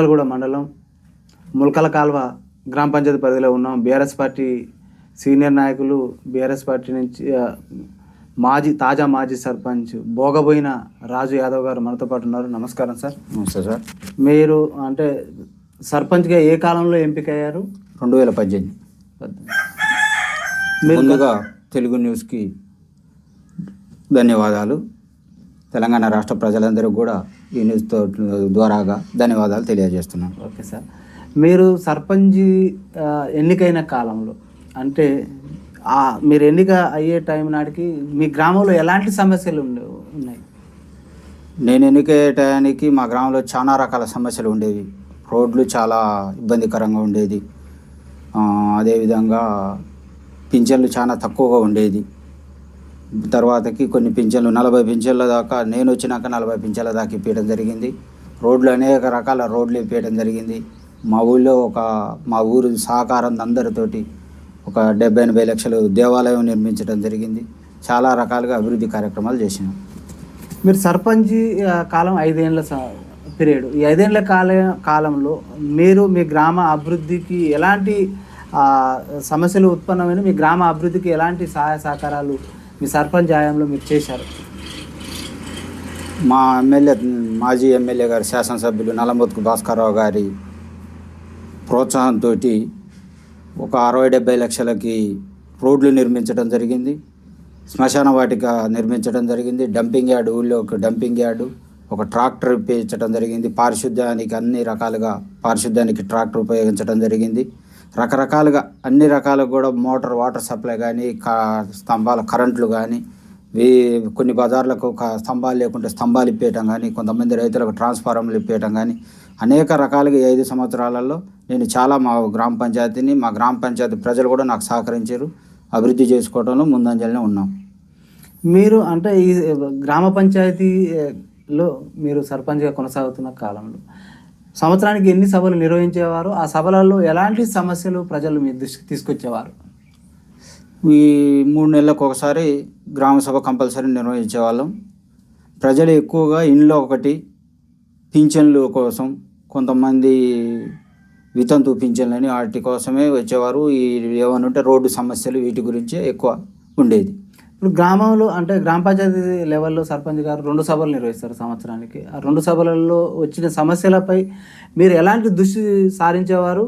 మిర్యాలగూడ మండలం ములకల కాల్వ గ్రామ పంచాయతీ పరిధిలో ఉన్నాం. బీఆర్ఎస్ పార్టీ సీనియర్ నాయకులు బీఆర్ఎస్ పార్టీ నుంచి మాజీ తాజా మాజీ సర్పంచ్ భోగబోయిన రాజు యాదవ్ గారు మనతో పాటు ఉన్నారు. నమస్కారం సార్. నమస్తే సార్. మీరు అంటే సర్పంచ్గా ఏ కాలంలో ఎంపికయ్యారు? రెండు వేల పద్దెనిమిది ముందుగా తెలుగు న్యూస్కి ధన్యవాదాలు. తెలంగాణ రాష్ట్ర ప్రజలందరికీ కూడా ఈ న్యూస్తో ద్వారాగా ధన్యవాదాలు తెలియజేస్తున్నాను. Okay sir. మీరు సర్పంచ్ ఎన్నికైన కాలంలో అంటే మీరు ఎన్నిక అయ్యే టైం నాటికి మీ గ్రామంలో ఎలాంటి సమస్యలు ఉన్నాయి? నేను ఎన్నికయ్యే టయానికి మా గ్రామంలో చాలా రకాల సమస్యలు ఉండేవి. రోడ్లు చాలా ఇబ్బందికరంగా ఉండేది. అదేవిధంగా పింఛన్లు చాలా తక్కువగా ఉండేది. తర్వాతకి కొన్ని పింఛన్లు నలభై పింఛన్ల దాకా నేను వచ్చినాక నలభై పింఛన్ల దాకా ఇప్పించడం జరిగింది. రోడ్లు అనేక రకాల రోడ్లు ఇప్పించడం జరిగింది. మా ఊళ్ళో ఒక మా ఊరు సహకారం అందరితోటి ఒక డెబ్బై ఎనభై లక్షలు దేవాలయం నిర్మించడం జరిగింది. చాలా రకాలుగా అభివృద్ధి కార్యక్రమాలు చేసినాం. మీరు సర్పంచ్ కాలం ఐదేళ్ళ పీరియడ్. ఈ ఐదేళ్ళ కాల కాలంలో మీరు మీ గ్రామ అభివృద్ధికి ఎలాంటి సమస్యలు ఉత్పన్నమైన మీ గ్రామ అభివృద్ధికి ఎలాంటి సహాయ సహకారాలు మీ సర్పంచ్ హయాంలో మీరు చేశారు. మా ఎమ్మెల్యే మాజీ ఎమ్మెల్యే గారు శాసనసభ్యులు నల్లమోతుకు భాస్కర్రావు గారి ప్రోత్సాహంతో ఒక అరవై డెబ్బై లక్షలకి రోడ్లు నిర్మించడం జరిగింది. శ్మశాన వాటిక నిర్మించడం జరిగింది. డంపింగ్ యార్డు ఊళ్ళో ఒక డంపింగ్ యార్డు ఒక ట్రాక్టర్ ఇప్పించడం జరిగింది. పారిశుద్ధ్యానికి అన్ని రకాలుగా పారిశుద్ధ్యానికి ట్రాక్టర్ ఉపయోగించడం జరిగింది. రకరకాలుగా అన్ని రకాలుగా కూడా మోటార్ వాటర్ సప్లై కానీ కా స్తంభాల కరెంట్లు కానీ వీ కొన్ని బజార్లకు ఒక స్తంభాలు లేకుంటే స్తంభాలు ఇప్పేయటం కానీ కొంతమంది రైతులకు ట్రాన్స్ఫార్మర్లు ఇప్పేయటం కానీ అనేక రకాలుగా ఐదు సంవత్సరాలలో నేను చాలా మా గ్రామ పంచాయతీని మా గ్రామ పంచాయతీ ప్రజలు కూడా నాకు సహకరించారు. అభివృద్ధి చేసుకోవడంలో ముందంజలనే ఉన్నాం. మీరు అంటే ఈ గ్రామ పంచాయతీలో మీరు సర్పంచ్గా కొనసాగుతున్న కాలంలో సంవత్సరానికి ఎన్ని సభలు నిర్వహించేవారు? ఆ సభలలో ఎలాంటి సమస్యలు ప్రజలు మీ దృష్టికి తీసుకొచ్చేవారు? ఈ మూడు నెలలకు ఒకసారి గ్రామ సభ కంపల్సరీ నిర్వహించేవాళ్ళం. ప్రజలు ఎక్కువగా ఇంట్లో ఒకటి పింఛన్లు కోసం కొంతమంది వితంతు పింఛన్లని వాటి కోసమే వచ్చేవారు. ఈ ఏమైనా ఉంటే రోడ్డు సమస్యలు వీటి గురించే ఎక్కువ ఉండేది. ఇప్పుడు గ్రామంలో అంటే గ్రామ పంచాయతీ లెవెల్లో సర్పంచ్ గారు రెండు సభలు నిర్వహిస్తారు సంవత్సరానికి. ఆ రెండు సభలలో వచ్చిన సమస్యలపై మీరు ఎలాంటి దృష్టి సారించేవారు?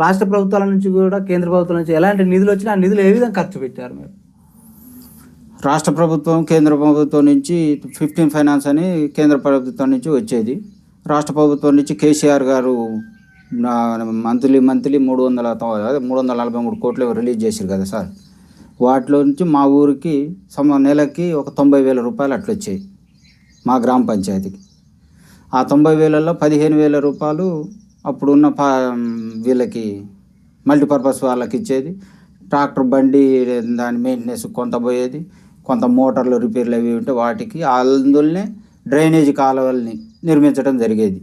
రాష్ట్ర ప్రభుత్వాల నుంచి కూడా కేంద్ర ప్రభుత్వం నుంచి ఎలాంటి నిధులు వచ్చినా ఆ నిధులు ఏ విధంగా ఖర్చు పెట్టారు మీరు? రాష్ట్ర ప్రభుత్వం కేంద్ర ప్రభుత్వం నుంచి ఫిఫ్టీన్ ఫైనాన్స్ అని కేంద్ర ప్రభుత్వం నుంచి వచ్చేది. రాష్ట్ర ప్రభుత్వం నుంచి కేసీఆర్ గారు మంత్లీ మంత్లీ మూడు వందల మూడు వందల నలభై మూడు కోట్లు రిలీజ్ చేశారు కదా సార్. వాటిలో నుంచి మా ఊరికి సమ నెలకి ఒక తొంభై వేల రూపాయలు అట్లా వచ్చాయి మా గ్రామ పంచాయతీకి. ఆ తొంభై వేలలో పదిహేను వేల రూపాయలు అప్పుడున్న పా వీళ్ళకి మల్టీపర్పస్ వాళ్ళకి ఇచ్చేది. ట్రాక్టర్ బండి దాని మెయింటెనెన్స్ కొంత పోయేది. కొంత మోటార్లు రిపేర్లు అవి ఉంటే వాటికి అందులోనే డ్రైనేజ్ కాలువల్ని నిర్మించడం జరిగేది.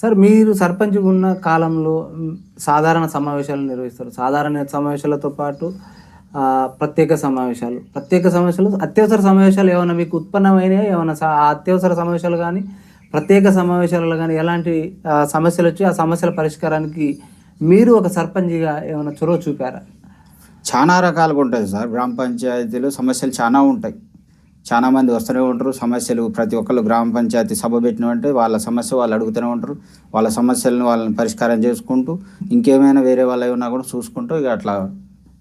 సార్ మీరు సర్పంచ్ ఉన్న కాలంలో సాధారణ సమావేశాలు నిర్వహిస్తారు. సాధారణ సమావేశాలతో పాటు ప్రత్యేక సమావేశాలు. ప్రత్యేక సమావేశాలు అత్యవసర సమావేశాలు ఏమైనా మీకు ఉత్పన్నమైనాయి? ఏమైనా ఆ అత్యవసర సమావేశాలు కానీ ప్రత్యేక సమావేశాలలో కానీ ఎలాంటి సమస్యలు వచ్చి ఆ సమస్యల పరిష్కారానికి మీరు ఒక సర్పంచ్గా ఏమైనా చొరవ చూపారా? చాలా రకాలుగా ఉంటుంది సార్. గ్రామ పంచాయతీలో సమస్యలు చాలా ఉంటాయి. చాలా మంది వస్తూనే ఉంటారు. సమస్యలు ప్రతి ఒక్కళ్ళు గ్రామ పంచాయతీ సభ పెట్టినామంటే వాళ్ళ సమస్య వాళ్ళు అడుగుతూనే ఉంటారు. వాళ్ళ సమస్యలను వాళ్ళని పరిష్కారం చేసుకుంటూ ఇంకేమైనా వేరే వాళ్ళు ఉన్నా కూడా చూసుకుంటూ ఇక అట్లా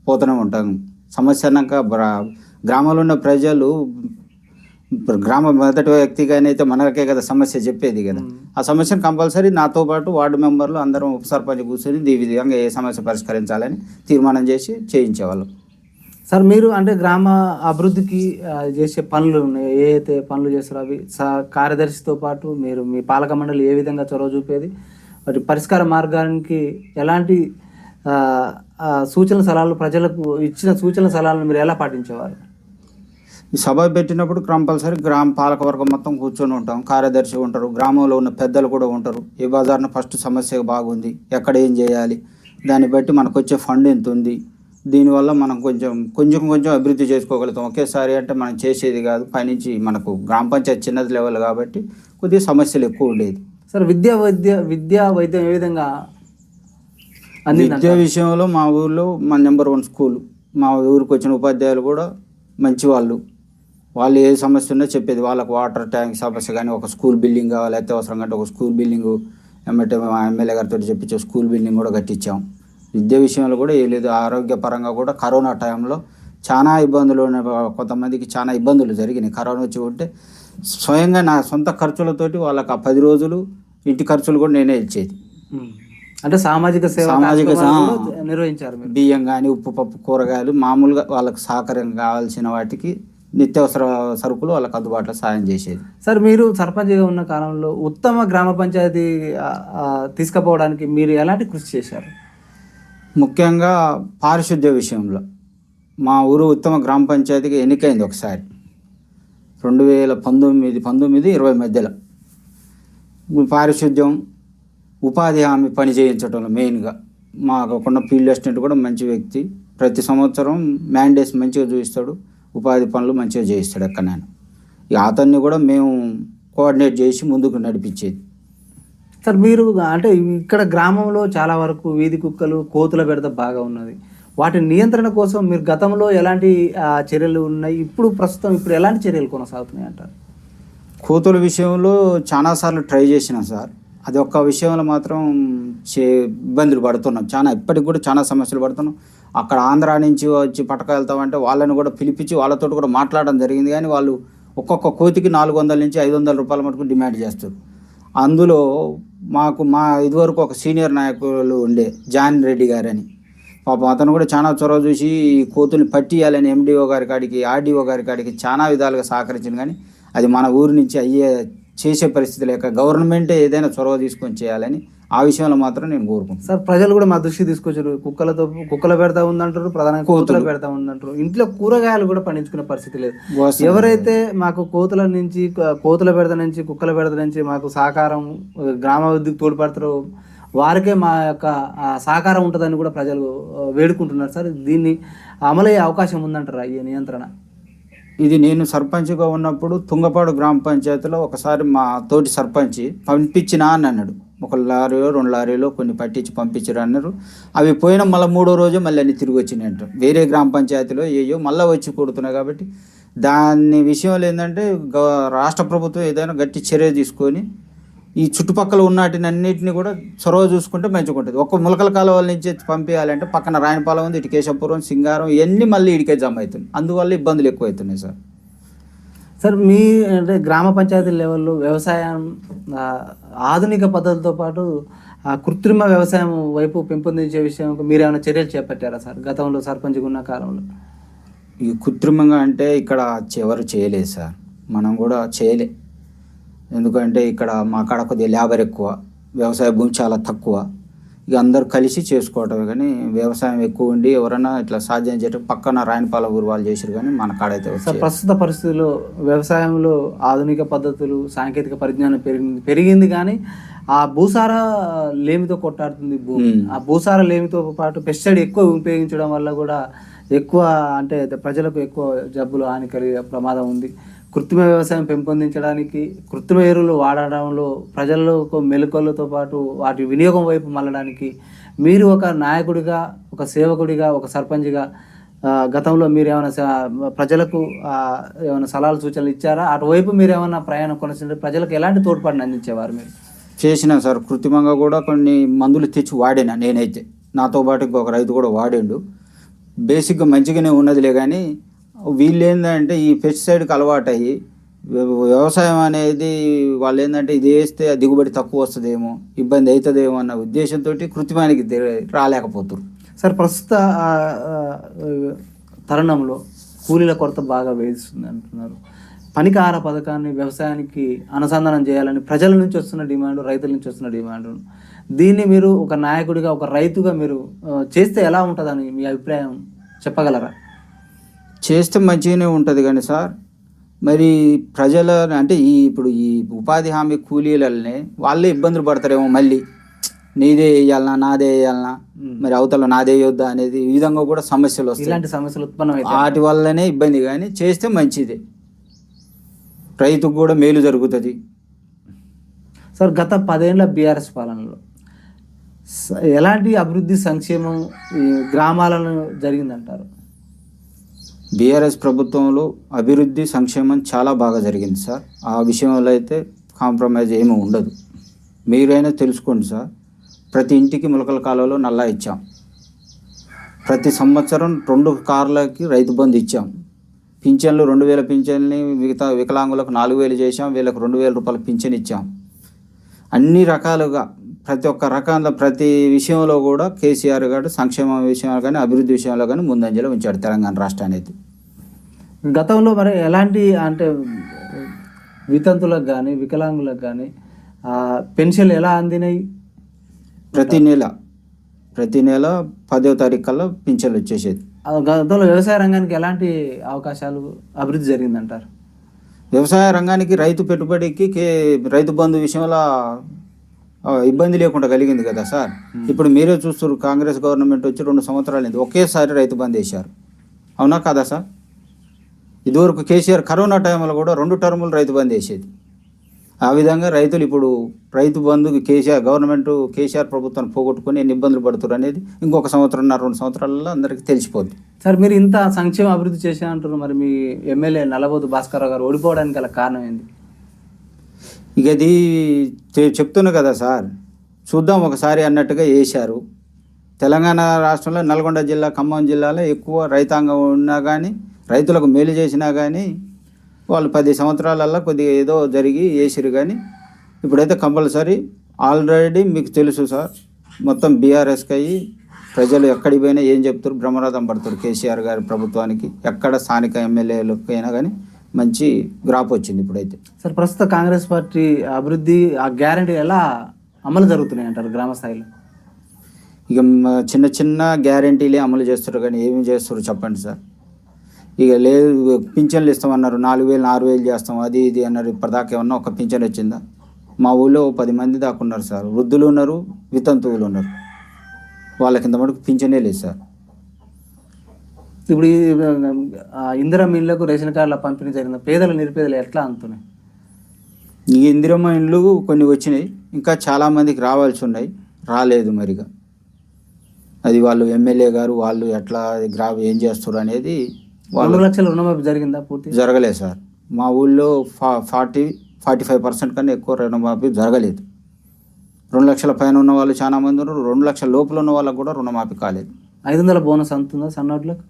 పోతూనే ఉంటాం. సమస్య అన్నాక గ్రామంలో ఉన్న ప్రజలు గ్రామ మొదటి వ్యక్తిగానే అయితే మనకే కదా సమస్య చెప్పేది కదా. ఆ సమస్యను కంపల్సరీ నాతో పాటు వార్డు మెంబర్లు అందరం ఉప సర్పంచ్ కూర్చొని ఈ విధంగా ఏ సమస్య పరిష్కరించాలని తీర్మానం చేసి చేయించేవాళ్ళం. సార్ మీరు అంటే గ్రామ అభివృద్ధికి చేసే పనులు ఉన్నాయి. ఏ అయితే పనులు చేస్తారో అవి స- కార్యదర్శితో పాటు మీరు మీ పాలక మండలి ఏ విధంగా చొరవ చూపేది? వాటి పరిష్కార మార్గానికి ఎలాంటి సూచన సలహాలు ప్రజలకు ఇచ్చిన సూచన సలహాలను మీరు ఎలా పాటించేవారు? ఈ సభ పెట్టినప్పుడు కంపల్సరీ గ్రామ పాలకవర్గం మొత్తం కూర్చొని ఉంటాం కార్యదర్శి ఉంటారు గ్రామంలో ఉన్న పెద్దలు కూడా ఉంటారు. ఏ బజార్న ఫస్ట్ సమస్య బాగుంది ఎక్కడ ఏం చేయాలి దాన్ని బట్టి మనకు వచ్చే ఫండ్ ఎంత ఉంది దీనివల్ల మనం కొంచెం కొంచెం కొంచెం అభివృద్ధి చేసుకోగలుగుతాం. ఒకేసారి అంటే మనం చేసేది కాదు పైనుంచి మనకు గ్రామ పంచాయతీ చిన్నది లెవెల్ కాబట్టి కొద్దిగా సమస్యలు ఎక్కువ ఉండేది. సార్ విద్యా వైద్య విద్యా వైద్యం ఏ విధంగా విద్యా విషయంలో మా ఊర్లో మా నెంబర్ వన్ స్కూల్. మా ఊరికి వచ్చిన ఉపాధ్యాయులు కూడా మంచి వాళ్ళు. వాళ్ళు ఏ సమస్య ఉన్నా చెప్పేది. వాళ్ళకి వాటర్ ట్యాంక్ సమస్య కానీ ఒక స్కూల్ బిల్డింగ్ కావాలి అయితే అవసరం కంటే ఒక స్కూల్ బిల్డింగ్ ఎమ్మెల్యే మా ఎమ్మెల్యే గారితో చెప్పించే స్కూల్ బిల్డింగ్ కూడా కట్టించాం. విద్యా విషయంలో కూడా ఏ లేదు. ఆరోగ్యపరంగా కూడా కరోనా టైంలో చాలా ఇబ్బందులు కొంతమందికి చాలా ఇబ్బందులు జరిగినాయి. కరోనా వచ్చి ఉంటే స్వయంగా నా సొంత ఖర్చులతోటి వాళ్ళకి ఆ పది రోజులు ఇంటి ఖర్చులు కూడా నేనే ఇచ్చేది. అంటే సామాజిక సేవ సామాజిక నిర్వహించారు బియ్యం కానీ ఉప్పు పప్పు కూరగాయలు మామూలుగా వాళ్ళకి సహకారం కావాల్సిన వాటికి నిత్యావసర సరుకులు వాళ్ళకి అందుబాటులో సాయం చేసేది. సార్ మీరు సర్పంచ్గా ఉన్న కాలంలో ఉత్తమ గ్రామ పంచాయతీ తీసుకుపోవడానికి మీరు ఎలాంటి కృషి చేశారు? ముఖ్యంగా పారిశుద్ధ్య విషయంలో మా ఊరు ఉత్తమ గ్రామ పంచాయతీకి ఎన్నికైంది ఒకసారి. రెండు వేల పంతొమ్మిది పంతొమ్మిది ఇరవై మధ్యలో. పారిశుద్ధ్యం ఉపాధి హామీ పని చేయించడంలో మెయిన్గా. మాకున్న ఫీల్డ్ అసిస్టెంట్ కూడా మంచి వ్యక్తి. ప్రతి సంవత్సరం మ్యాండేస్ మంచిగా చూపిస్తాడు ఉపాధి పనులు మంచిగా చేయిస్తాడు ఎక్కడ నేను ఇక అతన్ని కూడా మేము కోఆర్డినేట్ చేసి ముందుకు నడిపించేది. సార్ మీరు అంటే ఇక్కడ గ్రామంలో చాలా వరకు వీధి కుక్కలు కోతుల బెడద బాగా ఉన్నది. వాటి నియంత్రణ కోసం మీరు గతంలో ఎలాంటి చర్యలు ఉన్నాయి? ఇప్పుడు ప్రస్తుతం ఇప్పుడు ఎలాంటి చర్యలు కొనసాగుతున్నాయి అంటారు కోతుల విషయంలో చాలాసార్లు ట్రై చేసినాం సార్. అది ఒక్క విషయంలో మాత్రం చే ఇబ్బందులు పడుతున్నాం. చాలా ఇప్పటికి కూడా చాలా సమస్యలు పడుతున్నాం. అక్కడ ఆంధ్రా నుంచి వచ్చి పట్టక వెళ్తామంటే వాళ్ళని కూడా పిలిపించి వాళ్ళతో కూడా మాట్లాడడం జరిగింది కానీ వాళ్ళు ఒక్కొక్క కోతికి నాలుగు వందల నుంచి ఐదు వందల రూపాయల మటుకు డిమాండ్ చేస్తారు. అందులో మాకు మా ఇదివరకు ఒక సీనియర్ నాయకులు ఉండే జాన్ రెడ్డి గారని. పాపం అతను కూడా చాలా చొరవ చూసి ఈ కోతుల్ని పట్టియాలని ఎండిఓ గారి కాడికి ఆర్డీఓ గారి కాడికి చాలా విధాలుగా సహకరించింది కానీ అది మన ఊరి నుంచి అయ్యే చేసే పరిస్థితి లేక గవర్నమెంటే ఏదైనా చొరవ తీసుకొని చేయాలని ఆ విషయంలో మాత్రం నేను కోరుకుంటున్నాను. సార్ ప్రజలు కూడా మా దృష్టికి తీసుకొచ్చారు. కుక్కలతో కుక్కల పెడతా ఉందంటారు ప్రధానంగా కోతుల. పెడతా ఉందంటారు. ఇంట్లో కూరగాయలు కూడా పండించుకునే పరిస్థితి లేదు. ఎవరైతే మాకు కోతుల నుంచి కోతుల బెడద నుంచి కుక్కల బెడద నుంచి మాకు సహకారం గ్రామాభివృద్ధికి తోడ్పడతారో వారికే మా యొక్క సహకారం ఉంటుందని కూడా ప్రజలు వేడుకుంటున్నారు సార్. దీన్ని అమలయ్యే అవకాశం ఉందంటారా ఈ నియంత్రణ? ఇది నేను సర్పంచ్గా ఉన్నప్పుడు తుంగపాడు గ్రామ పంచాయతీలో ఒకసారి మా తోటి సర్పంచ్ పంపించినా అని అన్నాడు. ఒక లారీలో రెండు లారీలో కొన్ని పట్టించి పంపించారు అన్నారు. అవి పోయిన మళ్ళీ మూడో రోజు మళ్ళీ అన్ని తిరిగి వచ్చినాయి అంటారు వేరే గ్రామ పంచాయతీలో ఏయో మళ్ళీ వచ్చి కొడుతున్నాయి కాబట్టి దాని విషయంలో ఏంటంటే రాష్ట్ర ప్రభుత్వం ఏదైనా గట్టి చర్య తీసుకొని ఈ చుట్టుపక్కల ఉన్నటిని అన్నిటిని కూడా చొరవ చూసుకుంటే మంచిగా ఉంటుంది. ఒక్క ములకల కాలువల నుంచి పంపించాలంటే పక్కన రాయనపాలెం ఉంది ఇటు కేశవపురం సింగారం ఇవన్నీ మళ్ళీ ఇడికే జమ అవుతుంది. అందువల్ల ఇబ్బందులు ఎక్కువ అవుతున్నాయి సార్. సార్ మీ అంటే గ్రామ పంచాయతీ లెవెల్లో వ్యవసాయం ఆధునిక పద్ధతులతో పాటు ఆ కృత్రిమ వ్యవసాయం వైపు పెంపొందించే విషయం మీరు ఏమైనా చర్యలు చేపట్టారా సార్? గతంలో సర్పంచ్గా ఉన్న కాలంలో. ఈ కృత్రిమంగా అంటే ఇక్కడ ఎవరు చేయలేదు సార్. మనం కూడా చేయలే. ఎందుకంటే ఇక్కడ మా కాడ కొద్దిగా లేబర్ ఎక్కువ వ్యవసాయ భూమి చాలా తక్కువ ఇక అందరు కలిసి చేసుకోవటమే కానీ వ్యవసాయం ఎక్కువ ఉండి ఎవరైనా ఇట్లా సాధ్యం చేయటం పక్కన రాయనపాల ఊరు వాళ్ళు చేసారు కానీ మన కాడైతే. ప్రస్తుత పరిస్థితుల్లో వ్యవసాయంలో ఆధునిక పద్ధతులు సాంకేతిక పరిజ్ఞానం పెరిగింది పెరిగింది కానీ ఆ భూసార లేమితో కొట్టాడుతుంది భూమి. ఆ భూసార లేమితో పాటు పెస్టిసైడ్ ఎక్కువ ఉపయోగించడం వల్ల కూడా ఎక్కువ అంటే ప్రజలకు ఎక్కువ జబ్బులు హాని కలిగే ప్రమాదం ఉంది కృత్రిమ వ్యవసాయం పెంపొందించడానికి కృత్రిమ ఎరువులు వాడడంలో ప్రజలకు మెలకువలతో పాటు వాటి వినియోగం వైపు మళ్ళడానికి మీరు ఒక నాయకుడిగా ఒక సేవకుడిగా ఒక సర్పంచ్గా గతంలో మీరు ఏమైనా స- ప్రజలకు ఏమైనా సలహాలు సూచనలు ఇచ్చారా? అటువైపు మీరు ఏమైనా ప్రయాణం కొనసాగి ప్రజలకు ఎలాంటి తోడ్పాటుని అందించేవారు మీరు? చేసిన సార్. కృత్రిమంగా కూడా కొన్ని మందులు తెచ్చి వాడినా నేనైతే. నాతో పాటు ఇంకొక రైతు కూడా వాడిండు. బేసిక్గా మంచిగానే ఉన్నదిలే కానీ వీళ్ళు ఏంటంటే ఈ పెస్టిసైడ్కి అలవాటయ్యి వ్యవసాయం అనేది వాళ్ళు ఏంటంటే ఇది వేస్తే దిగుబడి తక్కువ వస్తుందేమో ఇబ్బంది అవుతుందేమో అన్న ఉద్దేశంతో కృత్రిమానికి రాలేకపోతురు సార్ ప్రస్తుత తరుణంలో కూలీల కొరత బాగా వేధిస్తుంది అంటున్నారు. పనికార పథకాన్ని వ్యవసాయానికి అనుసంధానం చేయాలని ప్రజల నుంచి వస్తున్న డిమాండ్ రైతుల నుంచి వస్తున్న డిమాండ్. దీన్ని మీరు ఒక నాయకుడిగా ఒక రైతుగా మీరు చేస్తే ఎలా ఉంటుందని మీ అభిప్రాయం చెప్పగలరా? చేస్తే మంచిగానే ఉంటుంది కానీ సార్ మరి ప్రజల అంటే ఈ ఇప్పుడు ఈ ఉపాధి హామీ కూలీలనే వాళ్ళే ఇబ్బందులు పడతారేమో మళ్ళీ. నీదే వేయాలనా నాదే వేయాలనా? మరి అవతల నాదే వేయొద్దా అనేది ఈ విధంగా కూడా సమస్యలు వస్తాయి. ఇలాంటి సమస్యలు ఉత్పన్నమైతే వాటి వల్లనే ఇబ్బంది కానీ చేస్తే మంచిదే. రైతుకు కూడా మేలు జరుగుతుంది. సార్ గత పదేళ్ళ బీఆర్ఎస్ పాలనలో ఎలాంటి అభివృద్ధి సంక్షేమం ఈ గ్రామాలను జరిగిందంటారు? బీఆర్ఎస్ ప్రభుత్వంలో అభివృద్ధి సంక్షేమం చాలా బాగా జరిగింది సార్. ఆ విషయంలో అయితే కాంప్రమైజ్ ఏమీ ఉండదు. మీరైనా తెలుసుకోండి సార్. ప్రతి ఇంటికి ములకల కాలంలో నల్లా ఇచ్చాం. ప్రతి సంవత్సరం రెండు కార్లకి రైతు బంధు ఇచ్చాం. పింఛన్లు రెండు వేల పింఛన్ని మిగతా వికలాంగులకు నాలుగు వేలు చేశాం. వీళ్ళకి రెండు వేల రూపాయల పింఛన్ ఇచ్చాం. అన్ని రకాలుగా ప్రతి ఒక్క రకాల ప్రతి విషయంలో కూడా కేసీఆర్ గారు సంక్షేమ విషయంలో కానీ అభివృద్ధి విషయంలో కానీ ముందంజలో ఉంచాడు తెలంగాణ రాష్ట్రాన్ని అయితే గతంలో మరి ఎలాంటి అంటే వితంతులకు కానీ వికలాంగులకు కానీ పెన్షన్లు ఎలా అందినాయి? ప్రతి నెల ప్రతి నెల పదో తారీఖు కల్లా పింఛన్లు వచ్చేసేది. గతంలో వ్యవసాయ రంగానికి ఎలాంటి అవకాశాలు అభివృద్ధి జరిగిందంటారు? వ్యవసాయ రంగానికి రైతు పెట్టుబడికి కే రైతు బంధు విషయంలో ఇబ్బంది లేకుండా కలిగింది కదా సార్? ఇప్పుడు మీరే చూస్తారు కాంగ్రెస్ గవర్నమెంట్ వచ్చి రెండు సంవత్సరాలు అయింది. ఒకేసారి రైతు బంద్ వేశారు. అవునా కదా సార్? ఇదివరకు కేసీఆర్ కరోనా టైంలో కూడా రెండు టర్ములు రైతు బంద్ వేసేది. ఆ విధంగా రైతులు ఇప్పుడు రైతు బంధుకి కేసీఆర్ గవర్నమెంట్ కేసీఆర్ ప్రభుత్వాన్ని పోగొట్టుకొని ఎన్ని ఇబ్బందులు పడుతున్నారు అనేది ఇంకొక సంవత్సరంన్నర రెండు సంవత్సరాలలో అందరికీ తెలిసిపోద్ది. సార్ మీరు ఇంత సంక్షేమ అభివృద్ధి చేసా అంటారు మరి మీ ఎమ్మెల్యే నల్లబోతు భాస్కర్రావు గారు ఓడిపోవడానికి గల కారణం ఏంది? ఇక అది చె- చెప్తున్నా కదా సార్ చూద్దాం ఒకసారి అన్నట్టుగా వేశారు తెలంగాణ రాష్ట్రంలో నల్గొండ జిల్లా ఖమ్మం జిల్లాలో ఎక్కువ రైతాంగం ఉన్నా కానీ రైతులకు మేలు చేసినా కానీ వాళ్ళు పది సంవత్సరాలల్లో కొద్దిగా ఏదో జరిగి వేసిరు కానీ ఇప్పుడైతే కంపల్సరీ ఆల్రెడీ మీకు తెలుసు సార్ మొత్తం బీఆర్ఎస్కి అయ్యి ప్రజలు ఎక్కడికి పోయినా ఏం చెప్తారు? బ్రహ్మరథం పడతారు కేసీఆర్ గారి ప్రభుత్వానికి ఎక్కడ స్థానిక ఎమ్మెల్యేలకైనా అయినా కానీ మంచి గ్రాప్ వచ్చింది ఇప్పుడైతే. సార్ ప్రస్తుత కాంగ్రెస్ పార్టీ అభివృద్ధి ఆ గ్యారంటీ ఎలా అమలు జరుగుతున్నాయి అంటారు గ్రామ స్థాయిలో? ఇక చిన్న చిన్న గ్యారంటీలే అమలు చేస్తారు కానీ ఏమి చేస్తారు చెప్పండి సార్. ఇక లేదు పింఛన్లు ఇస్తామన్నారు నాలుగు వేలు ఆరు వేలు చేస్తాం అది ఇది అన్నారు ఇప్పటిదాకా ఏమన్నా ఒక పింఛన్ వచ్చిందా? మా ఊళ్ళో పది మంది దాకా ఉన్నారు సార్. వృద్ధులు ఉన్నారు వితంతువులు ఉన్నారు. వాళ్ళ కింద మటుకు పింఛనే లేదు సార్. ఇప్పుడు ఈ ఆ, ఇందిరా మిల్లకు రేషన్ కార్డుల పంపిణీ జరిగిన పేదలు నిరుపేదలు ఎట్లా అందుతున్నాయి ఈ ఇందిరమ్మ ఇండ్లు కొన్ని వచ్చినాయి. ఇంకా చాలామందికి రావాల్సి ఉన్నాయి. రాలేదు మరిగా. అది వాళ్ళు ఎమ్మెల్యే గారు వాళ్ళు ఎట్లా గ్రా ఏం చేస్తారు అనేది వాళ్ళు లక్షల రుణమాఫీ జరిగిందా పూర్తి? జరగలేదు సార్. మా ఊళ్ళో ఫా ఫార్టీ ఫార్టీ ఫైవ్ పర్సెంట్ కన్నా ఎక్కువ రుణమాఫీ జరగలేదు. రెండు లక్షల పైన ఉన్న వాళ్ళు చాలా మంది ఉన్నారు. రెండు లక్షల లోపల ఉన్న వాళ్ళకు కూడా రుణమాఫీ కాలేదు. ఐదు వందల బోనస్ అంతుందా సన్నోట్లకు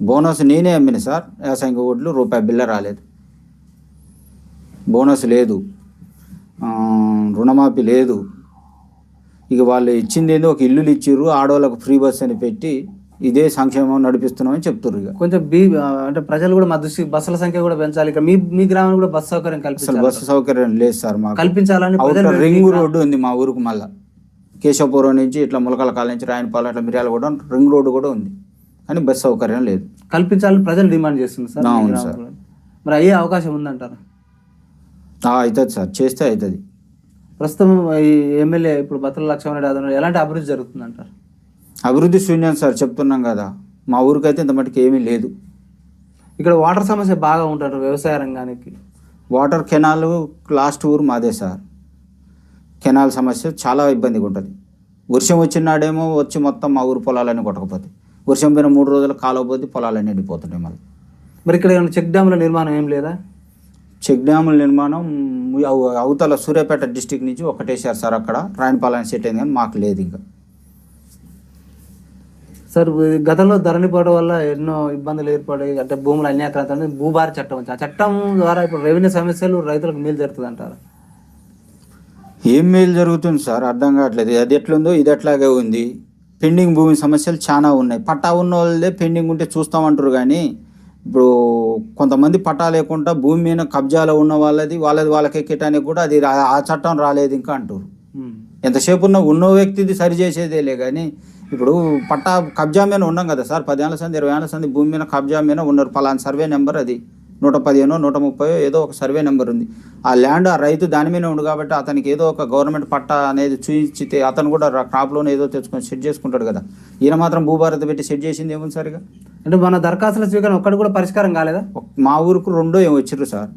బోనస్ నేనే అమ్మిన సార్. వ్యవసాయ ఓట్లు రూపాయి బిల్ల రాలేదు. బోనస్ లేదు. రుణమాఫీ లేదు. ఇక వాళ్ళు ఇచ్చింది ఏందో ఒక ఇల్లులు ఇచ్చిర్రు ఆడవాళ్ళకు ఫ్రీ బస్ అని పెట్టి ఇదే సంక్షేమం నడిపిస్తున్నామని చెప్తుర్రు ఇక. కొంచెం బీ అంటే ప్రజలు కూడా మా దృష్టి బస్సుల సంఖ్య కూడా పెంచాలి. ఇక్కడ మీ మీ గ్రామంలో కూడా బస్సు సౌకర్యం కల్పించాలి బస్సు సౌకర్యం లేదు సార్ మాకు. కల్పించాలని రింగ్ రోడ్డు ఉంది మా ఊరుకు మళ్ళా. కేశవపురం నుంచి ఇట్లా ములకల కాల నుంచి రాయనపాలెం ఇట్లా మిర్యాల కూడా రింగ్ రోడ్డు కూడా ఉంది. కానీ బస్ సౌకర్యం లేదు. కల్పించాలని ప్రజలు డిమాండ్ చేస్తున్నారు సార్ అవును. సార్. మరి అయ్యే అవకాశం ఉందంటారా? ఆ, అవుతుంది సార్. చేస్తే అవుతుంది. ప్రస్తుతం ఈ ఎమ్మెల్యే ఇప్పుడు బత్తుల లక్ష్మణరెడ్డి ఆధ్వర్యంలో ఎలాంటి అభివృద్ధి జరుగుతుందంటారు? అభివృద్ధి శూన్యం సార్ చెప్తున్నాం కదా. మా ఊరికైతే ఇంత మటుకు ఏమీ లేదు. ఇక్కడ వాటర్ సమస్య బాగా ఉంటారు వ్యవసాయ రంగానికి. వాటర్ కెనాల్ లాస్ట్ ఊరు మాదే సార్. కెనాల్ సమస్య చాలా ఇబ్బందిగా ఉంటుంది. వర్షం వచ్చిన నాడేమో వచ్చి మొత్తం మా ఊరు పొలాలన్నీ కొట్టకపోతాయి వర్షం పోయిన మూడు రోజులు కాలువ పోతే పొలాలన్నీ ఎండిపోతుంటాయి మళ్ళీ. మరి ఇక్కడ ఏమైనా చెక్ డ్యాముల నిర్మాణం ఏం లేదా? చెక్ డ్యాముల నిర్మాణం అవ- అవతల సూర్యాపేట డిస్టిక్ నుంచి ఒకటేసారు సార్ అక్కడ రాయనపాలెం సెట్ అయింది కానీ మాకు లేదు ఇంకా. సార్ గతంలో ధరణి పోవడం వల్ల ఎన్నో ఇబ్బందులు ఏర్పడాయి అంటే భూములు అన్యాక్రాంత భూభార చట్టం వచ్చింది. ఆ చట్టం ద్వారా ఇప్పుడు రెవెన్యూ సమస్యలు రైతులకు మేలు జరుగుతుంది అంటారు? ఏం మేలు జరుగుతుంది సార్? అర్థం కావట్లేదు. అది ఎట్లుందో ఇది ఎట్లాగే ఉంది. పెండింగ్ భూమి సమస్యలు చాలా ఉన్నాయి. పట్టా ఉన్న వాళ్ళదే పెండింగ్ ఉంటే చూస్తామంటారు కానీ ఇప్పుడు కొంతమంది పట్టా లేకుండా భూమి మీద కబ్జాలో ఉన్న వాళ్ళది వాళ్ళది వాళ్ళకి ఎక్కటానికి కూడా అది ఆ చట్టం రాలేదు ఇంకా అంటారు. ఎంతసేపు ఉన్న ఉన్న వ్యక్తిది సరి చేసేదేలే కానీ ఇప్పుడు పట్టా కబ్జా మీద ఉన్నాం కదా సార్ పదేళ్ళ సంది ఇరవై ఏళ్ళ సంది భూమి మీద కబ్జా మీద ఉన్నారు. పలానా సర్వే నెంబర్ అది. నూట పదిహేనో నూట ముప్పై ఏదో ఒక సర్వే నెంబర్ ఉంది. ఆ ల్యాండ్ ఆ రైతు దాని మీద ఉండు కాబట్టి అతనికి ఏదో ఒక గవర్నమెంట్ పట్టా అనేది చూయించితే అతను కూడా క్రాప్ లోన్ ఏదో తెచ్చుకొని సెట్ చేసుకుంటాడు కదా. ఈయన మాత్రం భూభారత పెట్టి సెట్ చేసింది ఏముంది సరిగా అంటే మన దరఖాస్తుల స్వీకరణ ఒక్కటి కూడా పరిష్కారం కాలేదా? మా ఊరుకు రెండో ఏమో వచ్చిర్రు సార్.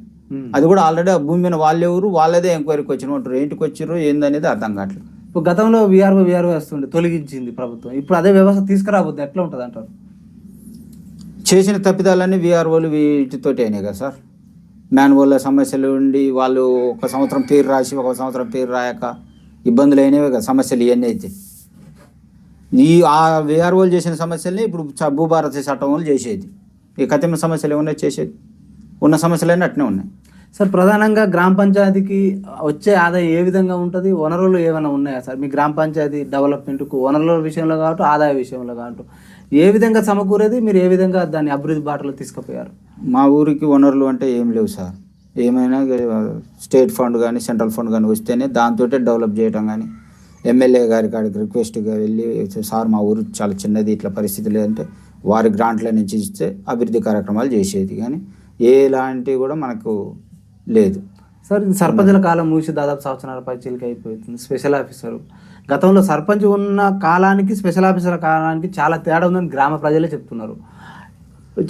అది కూడా ఆల్రెడీ ఆ భూమి మీద వాళ్ళు ఎవరు వాళ్ళదే ఎంక్వైరీకి వచ్చిన ఉంటారు ఏంటికి వచ్చారు ఏందనేది అర్థం కావట్లేదు. ఇప్పుడు గతంలో విఆర్ఓ విఆర్ఓ వస్తుండే తొలగించింది ప్రభుత్వం. ఇప్పుడు అదే వ్యవస్థ తీసుకురాబోద్దు ఎట్లా ఉంటుంది అంటారు? చేసిన తప్పిదాలన్నీ వీఆర్ఓలు వీటితోటి అయినాయి కదా సార్. మాన్యువల్ సమస్యలు ఉండి వాళ్ళు ఒక సంవత్సరం పేరు రాసి ఒక సంవత్సరం పేరు రాయక ఇబ్బందులు అయినవి కదా సమస్యలు ఇవన్నీ అయితే. ఈ ఆ వీఆర్ఓలు చేసిన సమస్యల్ని ఇప్పుడు చ- భూభారతి చట్టం వాళ్ళు చేసేది. ఈ కతిమ సమస్యలు ఏమన్నా చేసేది? ఉన్న సమస్యలన్నీ అట్నే ఉన్నాయి. సార్ ప్రధానంగా గ్రామ పంచాయతీకి వచ్చే ఆదాయం ఏ విధంగా ఉంటుంది? వనరులు ఏమైనా ఉన్నాయా సార్? మీ గ్రామ పంచాయతీ డెవలప్మెంట్కు వనరుల విషయంలో కావచ్చు ఆదాయ విషయంలో కావచ్చు ఏ విధంగా సమకూరేది? మీరు ఏ విధంగా దాన్ని అభివృద్ధి బాటలో తీసుకుపోయారు? మా ఊరికి వనరులు అంటే ఏం లేవు సార్. ఏమైనా స్టేట్ ఫండ్ కానీ సెంట్రల్ ఫండ్ కానీ వస్తేనే దాంతో డెవలప్ చేయడం కానీ ఎమ్మెల్యే గారి కాడికి రిక్వెస్ట్గా వెళ్ళి సార్ మా ఊరు చాలా చిన్నది ఇట్లా పరిస్థితి లేదంటే వారి గ్రాంట్ల నుంచి ఇస్తే అభివృద్ధి కార్యక్రమాలు చేసేది. కానీ ఎలాంటివి కూడా మనకు లేదు. సార్ సర్పంచుల కాలం మూసి దాదాపు సంవత్సరాల పైచీలకి అయిపోతుంది స్పెషల్ ఆఫీసర్. గతంలో సర్పంచ్ ఉన్న కాలానికి స్పెషల్ ఆఫీసర్ కాలానికి చాలా తేడా ఉందని గ్రామ ప్రజలే చెప్తున్నారు.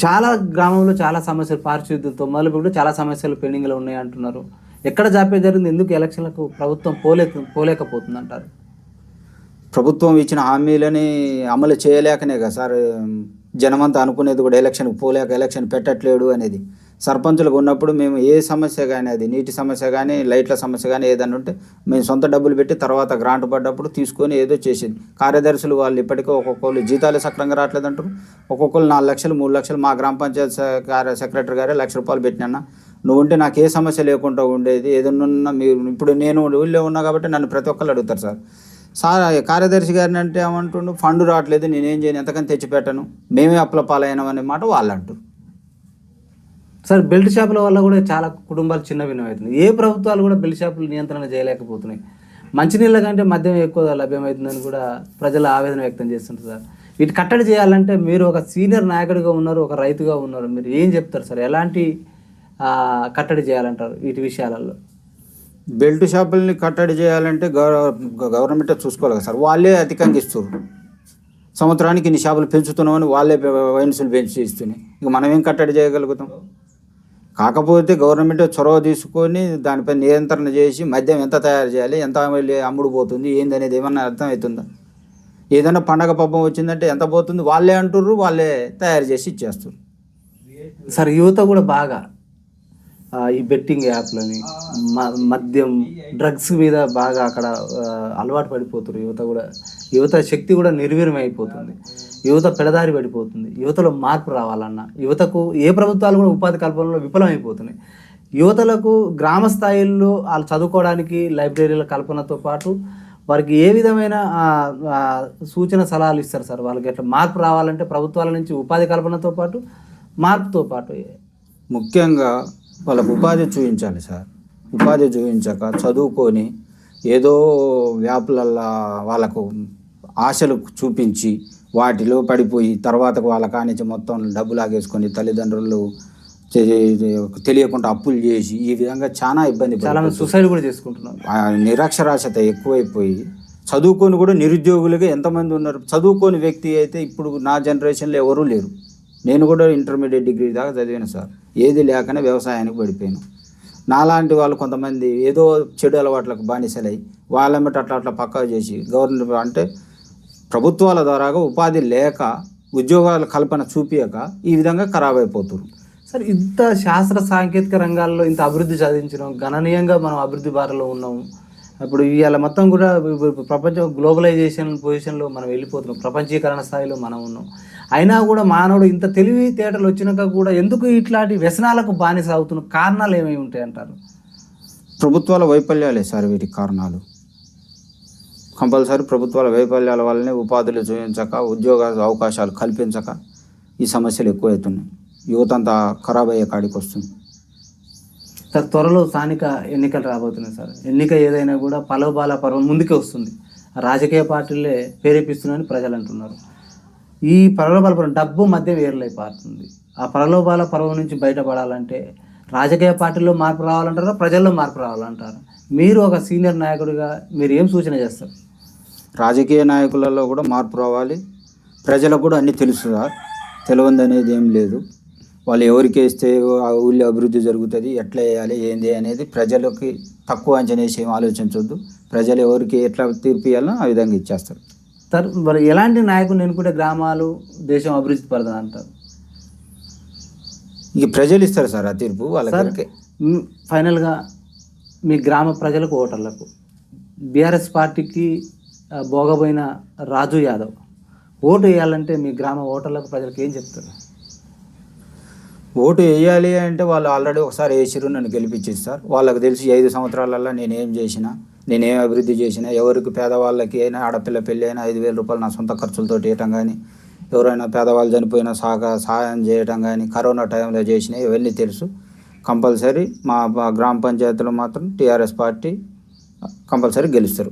చాలా గ్రామంలో చాలా సమస్యలు పారిశుద్ధ్యంతో మొదలుపెట్టి చాలా సమస్యలు పెండింగ్లో ఉన్నాయి అంటున్నారు. ఎక్కడ జాప్యం జరిగింది? ఎందుకు ఎలక్షన్లకు ప్రభుత్వం పోలే పోలేకపోతుంది అంటారు ప్రభుత్వం ఇచ్చిన హామీలని అమలు చేయలేకనే కదా సార్. జనమంతా అనుకునేది కూడా ఎలక్షన్కి పోలేక ఎలక్షన్ పెట్టట్లేడు అనేది. సర్పంచులకు ఉన్నప్పుడు మేము ఏ సమస్య కానీ అది నీటి సమస్య కానీ లైట్ల సమస్య కానీ ఏదన్నా ఉంటే మేము సొంత డబ్బులు పెట్టి తర్వాత గ్రాంట్ పడ్డప్పుడు తీసుకొని ఏదో చేసేది. కార్యదర్శులు వాళ్ళు ఇప్పటికీ ఒక్కొక్కరు జీతాలు సక్రంగా రావట్లేదు అంటారు. ఒక్కొక్కరు నాలుగు లక్షలు మూడు లక్షలు మా గ్రామ పంచాయత్ కార్య సెక్రటరీ గారే లక్ష రూపాయలు పెట్టినా నువ్వు ఉంటే నాకు ఏ సమస్య లేకుండా ఉండేది? ఏదన్నా మీరు ఇప్పుడు నేను ఊళ్ళో ఉన్నా కాబట్టి నన్ను ప్రతి ఒక్కళ్ళు అడుగుతారు సార్. సార్ కార్యదర్శి గారిని అంటే ఏమంటుండు ఫండ్ రావట్లేదు నేనేం చేయను ఎంతకని తెచ్చిపెట్టను? మేమే అప్పుల పాలైనాం అనే మాట వాళ్ళు అంటారు సార్ బెల్ట్ షాపుల వల్ల కూడా చాలా కుటుంబాలు చిన్న భిన్నమవుతున్నాయి ఏ ప్రభుత్వాలు కూడా బెల్ట్ షాపులు నియంత్రణ చేయలేకపోతున్నాయి. మంచినీళ్ళ కంటే మద్యం ఎక్కువ లభ్యమవుతుందని కూడా ప్రజలు ఆవేదన వ్యక్తం చేస్తుంటారు సార్. వీటి కట్టడి చేయాలంటే మీరు ఒక సీనియర్ నాయకుడిగా ఉన్నారు ఒక రైతుగా ఉన్నారు మీరు ఏం చెప్తారు సార్? ఎలాంటి కట్టడి చేయాలంటారు వీటి విషయాలలో? బెల్ట్ షాపుల్ని కట్టడి చేయాలంటే గవ- గవర్నమెంటే చూసుకోవాలి కదా సార్. వాళ్ళే అధికంగా ఇస్తారు సంవత్సరానికి ఇన్ని షాపులు పెంచుతున్నామని వాళ్ళే వైన్సులు పెంచి ఇస్తున్నాయి. ఇక మనం ఏం కట్టడి చేయగలుగుతాం? కాకపోతే గవర్నమెంట్ చొరవ తీసుకొని దానిపై నియంత్రణ చేసి మద్యం ఎంత తయారు చేయాలి ఎంత అమ్ముడు పోతుంది ఏందనేది ఏమన్నా అర్థమవుతుందా ఏదైనా పండగ పబ్బం వచ్చిందంటే ఎంత పోతుంది వాళ్ళే అంటుర్రు వాళ్ళే తయారు చేసి ఇచ్చేస్తారు. సార్ యువత కూడా బాగా ఈ బెట్టింగ్ యాప్లని మ- మద్యం డ్రగ్స్ మీద బాగా అక్కడ అలవాటు పడిపోతారు యువత కూడా. యువత శక్తి కూడా నిర్వీర్యం అయిపోతుంది యువత పెడదారి పడిపోతుంది. యువతలో మార్పు రావాలన్న యువతకు ఏ ప్రభుత్వాలు కూడా ఉపాధి కల్పనలో విఫలమైపోతున్నాయి. యువతలకు గ్రామ స్థాయిల్లో వాళ్ళు చదువుకోవడానికి లైబ్రరీల కల్పనతో పాటు వారికి ఏ విధమైన సూచన సలహాలు ఇస్తారు సార్? వాళ్ళకి ఎట్లా మార్పు రావాలంటే ప్రభుత్వాల నుంచి ఉపాధి కల్పనతో పాటు మార్పుతో పాటు. ముఖ్యంగా వాళ్ళకు ఉపాధి చూపించాలి సార్. ఉపాధి చూపించక చదువుకొని ఏదో వ్యాపులల్లా వాళ్ళకు ఆశలు చూపించి వాటిలో పడిపోయి తర్వాత వాళ్ళ కానించి మొత్తం డబ్బు లాగేసుకొని తల్లిదండ్రులు తెలియకుండా అప్పులు చేసి ఈ విధంగా చాలా ఇబ్బంది చాలా సూసైడ్ కూడా చేసుకుంటున్నారు. నిరక్షరాస్యత ఎక్కువైపోయి చదువుకొని కూడా నిరుద్యోగులుగా ఎంతమంది ఉన్నారు? చదువుకోని వ్యక్తి అయితే ఇప్పుడు నా జనరేషన్లో ఎవరూ లేరు. నేను కూడా ఇంటర్మీడియట్ డిగ్రీ దాకా చదివాను సార్. ఏది లేకనే వ్యవసాయానికి పడిపోయాను. నాలాంటి వాళ్ళు కొంతమంది ఏదో చెడు అలవాట్లకు బానిసలై వాళ్ళ అట్లా అట్లా పక్కా చేసి గవర్నమెంట్ అంటే ప్రభుత్వాల ద్వారాగా ఉపాధి లేక ఉద్యోగాల కల్పన చూపించక ఈ విధంగా ఖరాబ్ అయిపోతున్నారు సార్ ఇంత శాస్త్ర సాంకేతిక రంగాల్లో ఇంత అభివృద్ధి సాధించడం గణనీయంగా మనం అభివృద్ధి బాటలో ఉన్నాము ఇప్పుడు ఇవాళ మొత్తం కూడా ప్రపంచం గ్లోబలైజేషన్ పొజిషన్లో మనం వెళ్ళిపోతున్నాం. ప్రపంచీకరణ స్థాయిలో మనం ఉన్నాం. అయినా కూడా మానవుడు ఇంత తెలివి తేటలు వచ్చినాక కూడా ఎందుకు ఇట్లాంటి వ్యసనాలకు బానిస అవుతున్న కారణాలు ఏమేమి ఉంటాయి అంటారు ప్రభుత్వాల వైఫల్యాలే సార్ వీటికి కారణాలు. కంపల్సరీ ప్రభుత్వాల వైఫల్యాల వల్లనే ఉపాధులు చూపించక ఉద్యోగ అవకాశాలు కల్పించక ఈ సమస్యలు ఎక్కువవుతున్నాయి యువత అంతా ఖరాబ్ అయ్యే కాడికి వస్తుంది. సార్ త్వరలో స్థానిక ఎన్నికలు రాబోతున్నాయి సార్. ఎన్నిక ఏదైనా కూడా పలవబాల పర్వం ముందుకే వస్తుంది. రాజకీయ పార్టీలే ప్రేరేపిస్తున్నాయని ప్రజలు అంటున్నారు. ఈ ప్రలోభాల పర్వం డబ్బు మధ్య వేరులైపోతుంది. ఆ ప్రలోభాల పర్వం నుంచి బయటపడాలంటే రాజకీయ పార్టీల్లో మార్పు రావాలంటారా? ప్రజల్లో మార్పు రావాలంటారా? మీరు ఒక సీనియర్ నాయకుడిగా మీరు ఏం సూచన చేస్తారు? రాజకీయ నాయకులలో కూడా మార్పు రావాలి. ప్రజలకు కూడా అన్నీ తెలుసు సార్ తెలియంది అనేది ఏం లేదు. వాళ్ళు ఎవరికి వేస్తే ఆ ఊళ్ళో అభివృద్ధి జరుగుతుంది ఎట్లా వేయాలి ఏంది అనేది ప్రజలకి తక్కువ అంచనా వేసి ఏం ఆలోచించొద్దు. ప్రజలు ఎవరికి ఎట్లా తీర్పు ఇవ్వాలో ఆ విధంగా ఇచ్చేస్తారు. సార్ మరి ఎలాంటి నాయకుడిని ఎన్నుకుంటే గ్రామాలు దేశం అభివృద్ధి పడుతుంది అంటారు? ఇక ప్రజలు ఇస్తారు సార్ ఆ తీర్పు వాళ్ళకి ఫైనల్గా మీ గ్రామ ప్రజలకు ఓటర్లకు బీఆర్ఎస్ పార్టీకి బోగబోయిన రాజు యాదవ్. ఓటు వేయాలంటే మీ గ్రామ ఓటర్లకు ప్రజలకు ఏం చెప్తారు? ఓటు వేయాలి అంటే వాళ్ళు ఆల్రెడీ ఒకసారి వేసిరు నన్ను గెలిపించింది సార్ వాళ్ళకి తెలిసి ఐదు సంవత్సరాలలో నేనేం చేసినా నేనేం అభివృద్ధి చేసినా ఎవరికి పేదవాళ్ళకి అయినా ఆడపిల్ల పెళ్ళి అయినా ఐదు వేల రూపాయలు నా సొంత ఖర్చులతో ఇవ్వటం కానీ ఎవరైనా పేదవాళ్ళు చనిపోయినా సహక సహాయం చేయటం కానీ కరోనా టైంలో చేసిన ఇవన్నీ తెలుసు. కంపల్సరీ మా గ్రామ పంచాయతీలో మాత్రం టీఆర్ఎస్ పార్టీ కంపల్సరీ గెలుస్తారు.